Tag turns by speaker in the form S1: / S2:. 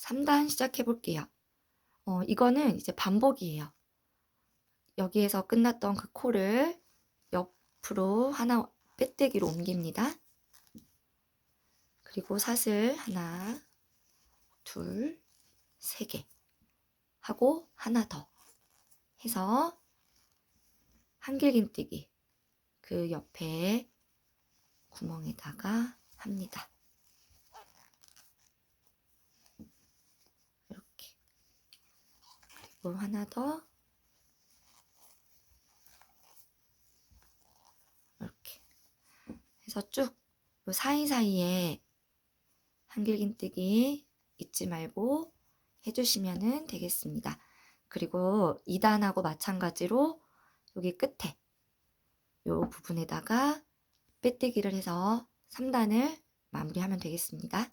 S1: 3단 시작해 볼게요. 어, 이거는 이제 반복이에요. 여기에서 끝났던 그 코를 옆으로 하나 빼뜨기로 옮깁니다. 그리고 사슬 하나, 둘, 세 개 하고 하나 더 해서 한길긴뜨기 그 옆에 구멍에다가 합니다. 이렇게 그리고 하나 더 이렇게 해서 쭉요 사이사이에 한길긴뜨기 잊지 말고 해주시면 되겠습니다. 그리고 2단하고 마찬가지로 여기 끝에 요 부분에다가 빼뜨기를 해서 3단을 마무리하면 되겠습니다.